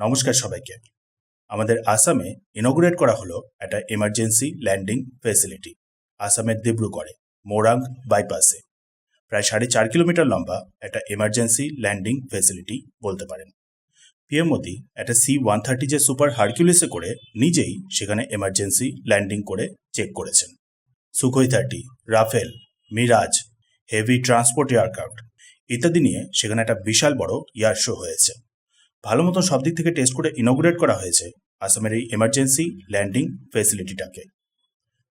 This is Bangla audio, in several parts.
নমস্কার সবাইকে। আমাদের আসামে ইনগুরেট করা হলো একটা এমার্জেন্সি ল্যান্ডিং ফেসিলিটি আসামের ডিব্রুগড়ে মোরাং বাইপাসে প্রায় সাড়ে চার কিলোমিটার লম্বা একটা এমার্জেন্সি ল্যান্ডিং ফেসিলিটি বলতে পারেন। পিএম মোদি একটা সি ওয়ান থার্টি যে সুপার হারকিউলিসে করে নিজেই সেখানে এমার্জেন্সি ল্যান্ডিং করে চেক করেছেন। Sukhoi thirty Rafale Mirage heavy transport aircraft ইত্যাদি নিয়ে সেখানে একটা বিশাল বড় ইয়ার শো হয়েছে। ভালো মতো সব দিক থেকে টেস্ট করে ইনগুরেট করা হয়েছে আসামের এই এমার্জেন্সি ল্যান্ডিং ফেসিলিটিটাকে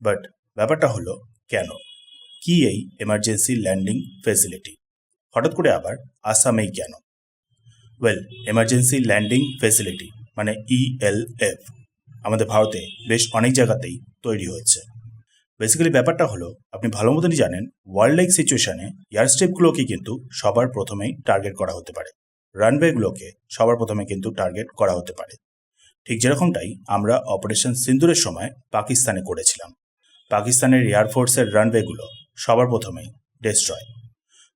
বাট ব্যাপারটা হলো, কেন? কি এই এমার্জেন্সি ল্যান্ডিং ফেসিলিটি হঠাৎ করে আবার আসামেই কেন? ওয়েল এমার্জেন্সি ল্যান্ডিং ফেসিলিটি মানে ইএলএফ আমাদের ভারতে বেশ অনেক জায়গাতেই তৈরি হয়েছে। বেসিক্যালি ব্যাপারটা হলো, আপনি ভালো মতনই জানেন ওয়ার্ল্ড লাইক সিচুয়েশনে এয়ারস্ট্রিপগুলোকে কিন্তু সবার প্রথমেই টার্গেট করা হতে পারে। রানওয়েগুলোকে সবার প্রথমে কিন্তু টার্গেট করা হতে পারে। ঠিক যেরকমটাই আমরা অপারেশন সিন্দুরের সময় পাকিস্তানে করেছিলাম। পাকিস্তানের এয়ারফোর্সের রানওয়েগুলো সবার প্রথমেই ডেস্ট্রয়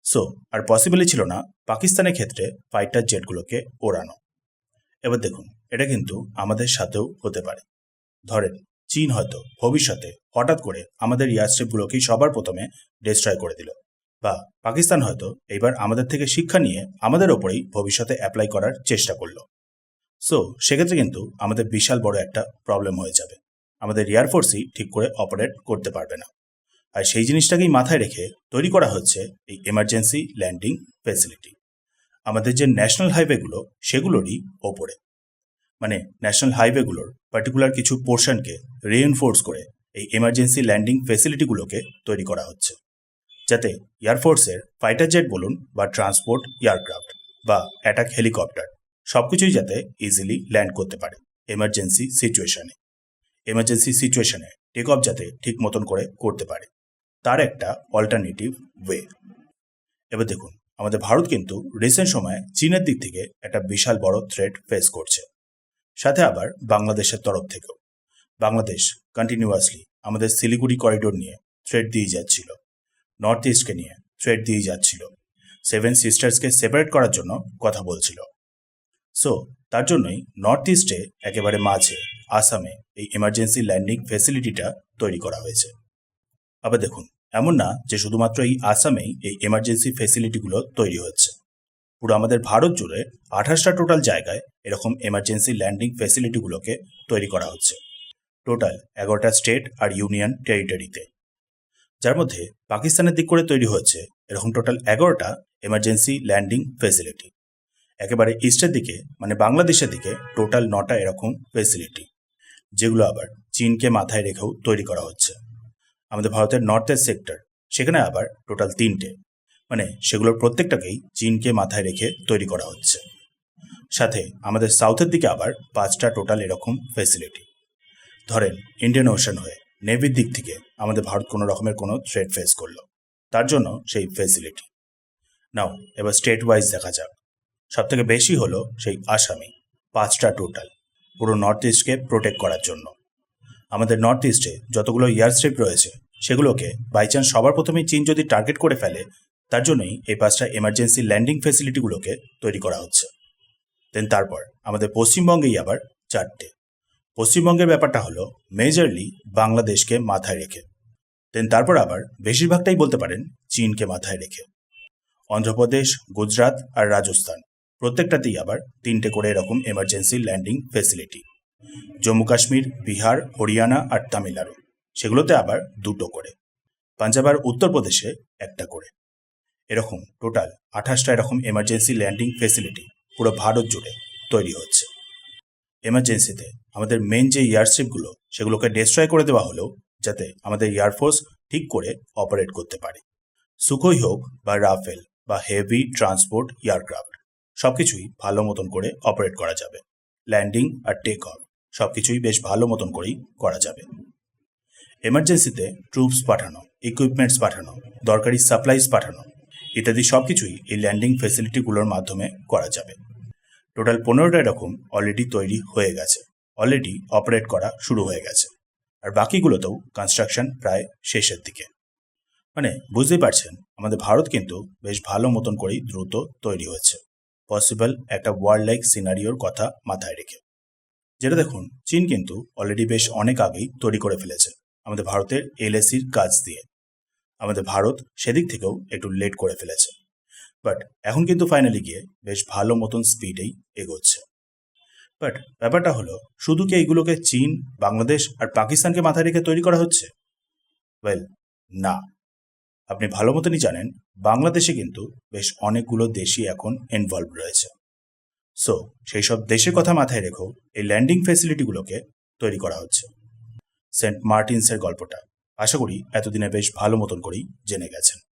সো আর পসিবলই ছিল না পাকিস্তানের ক্ষেত্রে ফাইটার জেটগুলোকে ওড়ানো। এবার দেখুন, এটা কিন্তু আমাদের সাথেও হতে পারে। ধরেন, চীন হয়তো ভবিষ্যতে হঠাৎ করে আমাদের এয়ারস্ট্রিপগুলোকেই সবার প্রথমে ডেস্ট্রয় করে দিল। বা পাকিস্তান হয়তো এইবার আমাদের থেকে শিক্ষা নিয়ে আমাদের ওপরেই ভবিষ্যতে অ্যাপ্লাই করার চেষ্টা করল। সো সেক্ষেত্রে কিন্তু আমাদের বিশাল বড় একটা প্রবলেম হয়ে যাবে। আমাদের এয়ারফোর্সই ঠিক করে অপারেট করতে পারবে না। আর সেই জিনিসটাকেই মাথায় রেখে তৈরি করা হচ্ছে এই এমার্জেন্সি ল্যান্ডিং ফেসিলিটি আমাদের যে ন্যাশনাল হাইওয়েগুলো সেগুলোরই ওপরে। মানে ন্যাশনাল হাইওয়েগুলোর পার্টিকুলার কিছু পোর্শনকে রিএনফোর্স করে এই এমার্জেন্সি ল্যান্ডিং ফেসিলিটিগুলোকে তৈরি করা হচ্ছে। যাতে এয়ারফোর্সের ফাইটার জেট বলুন বা ট্রান্সপোর্ট এয়ারক্রাফট বা অ্যাটাক হেলিকপ্টার সবকিছুই যাতে ইজিলি ল্যান্ড করতে পারে এমার্জেন্সি সিচুয়েশনে এমার্জেন্সি সিচুয়েশনে টেক অফ যাতে ঠিক মতন করে করতে পারে। তার একটা অল্টারনেটিভ ওয়ে এবার দেখুন, আমাদের ভারত কিন্তু রিসেন্ট সময়ে চীনের দিক থেকে একটা বিশাল বড় থ্রেট ফেস করছে। সাথে আবার বাংলাদেশের তরফ থেকেও। বাংলাদেশ কন্টিনিউয়াসলি আমাদের শিলিগুড়ি করিডোর নিয়ে থ্রেট দিয়ে যাচ্ছিল। নর্থ ইস্টকে নিয়ে থ্রেট দিয়ে যাচ্ছিল। সেভেন সিস্টার্সকে সেপারেট করার জন্য কথা বলছিল। সো, তার জন্যই নর্থ ইস্টে একেবারে মাঝে আসামে এই এমার্জেন্সি ল্যান্ডিং ফেসিলিটিটা তৈরি করা হয়েছে। আবার দেখুন, এমন না যে শুধুমাত্র এই আসামেই এই এমার্জেন্সি ফেসিলিটিগুলো তৈরি হচ্ছে। পুরো আমাদের ভারত জুড়ে আঠাশটা টোটাল জায়গায় এরকম এমার্জেন্সি ল্যান্ডিং ফেসিলিটিগুলোকে তৈরি করা হচ্ছে। টোটাল এগারোটা স্টেট আর ইউনিয়ন টেরিটরিতে। যার মধ্যে পাকিস্তানের দিক করে তৈরি হচ্ছে এরকম টোটাল এগারোটা এমার্জেন্সি ল্যান্ডিং ফেসিলিটি একেবারে ইস্টের দিকে মানে বাংলাদেশের দিকে টোটাল নটা এরকম ফেসিলিটি যেগুলো আবার চীনকে মাথায় রেখেও তৈরি করা হচ্ছে। আমাদের ভারতের নর্থের সেক্টর সেখানে আবার টোটাল তিনটে মানে সেগুলোর প্রত্যেকটাকেই চীনকে মাথায় রেখে তৈরি করা হচ্ছে। সাথে আমাদের সাউথের দিকে আবার পাঁচটা টোটাল এরকম ফেসিলিটি ধরেন ইন্ডিয়ান ওশান হয়ে নেভির দিক থেকে আমাদের ভারত কোনো রকমের কোনো থ্রেড ফেস করল। তার জন্য সেই ফেসিলিটি নাও, এবার স্টেট ওয়াইজ দেখা যাক। সব থেকে বেশি হলো সেই আসামি, পাঁচটা টোটাল পুরো নর্থ ইস্টকে প্রোটেক্ট করার জন্য। আমাদের নর্থ ইস্টে যতগুলো এয়ারস্ট্রিপ রয়েছে, সেগুলোকে বাই চান্স সবার প্রথমে চীন যদি টার্গেট করে ফেলে, তার জন্যই এই পাঁচটা এমার্জেন্সি ল্যান্ডিং ফেসিলিটিগুলোকে তৈরি করা হচ্ছে। দেন তারপর আমাদের পশ্চিমবঙ্গেই আবার চারটে। পশ্চিমবঙ্গের ব্যাপারটা হলো মেজরলি বাংলাদেশকে মাথায় রেখে। দেন তারপর আবার বেশিরভাগটাই বলতে পারেন চীনকে মাথায় রেখে। অন্ধ্রপ্রদেশ, গুজরাট আর রাজস্থান, প্রত্যেকটাতেই আবার তিনটে করে এরকম emergency landing facility Jammu Kashmir, Bihar, Haryana আর তামিলনাড়ু, সেগুলোতে আবার দুটো করে। পাঞ্জাব আর উত্তরপ্রদেশে একটা করে। এরকম টোটাল আঠাশটা এরকম এমার্জেন্সি ল্যান্ডিং ফেসিলিটি পুরো ভারত জুড়ে তৈরি হচ্ছে। এমার্জেন্সিতে আমাদের মেন যে এয়ারশিপগুলো সেগুলোকে ডিস্ট্রয় করে দেওয়া হলেও যাতে আমাদের এয়ারফোর্স ঠিক করে অপারেট করতে পারে। সুখই হোক বা রাফেল বা হেভি ট্রান্সপোর্ট এয়ারক্রাফট সব কিছুই ভালো মতন করে অপারেট করা যাবে। ল্যান্ডিং আর টেক অফ সব কিছুই বেশ ভালো মতন করেই করা যাবে। এমার্জেন্সিতে ট্রুপস পাঠানো ইকুইপমেন্টস পাঠানো, দরকারি সাপ্লাইজ পাঠানো, ইত্যাদি সব কিছুই এই ল্যান্ডিং ফেসিলিটিগুলোর মাধ্যমে করা যাবে। টোটাল পনেরোটা এরকম অলরেডি তৈরি হয়ে গেছে। অলরেডি অপারেট করা শুরু হয়ে গেছে। আর বাকিগুলোতেও কনস্ট্রাকশন প্রায় শেষের দিকে। মানে বুঝতেই পারছেন, আমাদের ভারত কিন্তু বেশ ভালো মতন করেই দ্রুত তৈরি হয়েছে। পসিবল একটা ওয়ার্ল্ড লাইক সিনারিওর কথা মাথায় রেখে। যেটা দেখুন, চীন কিন্তু অলরেডি বেশ অনেক আগেই তৈরি করে ফেলেছে আমাদের ভারতের এলএসির কাজ দিয়ে। আমাদের ভারত সেদিক থেকেও একটু লেট করে ফেলেছে। বাট এখন কিন্তু ফাইনালি গিয়ে বেশ ভালো মতন স্পিডেই এগোচ্ছে। বাট ব্যাপারটা হলো, শুধু কি এইগুলোকে চীন, বাংলাদেশ আর পাকিস্তানকে মাথায় রেখে তৈরি করা হচ্ছে? ওয়েল না। আপনি ভালো মতনই জানেন, বাংলাদেশে কিন্তু বেশ অনেকগুলো দেশই এখন ইনভলভ রয়েছে। সো সেই সব দেশের কথা মাথায় রেখেও এই ল্যান্ডিং ফেসিলিটিগুলোকে তৈরি করা হচ্ছে। সেন্ট মার্টিনসের গল্পটা। আশা করি এতদিনে বেশ ভালো মতন করেই জেনে গেছেন।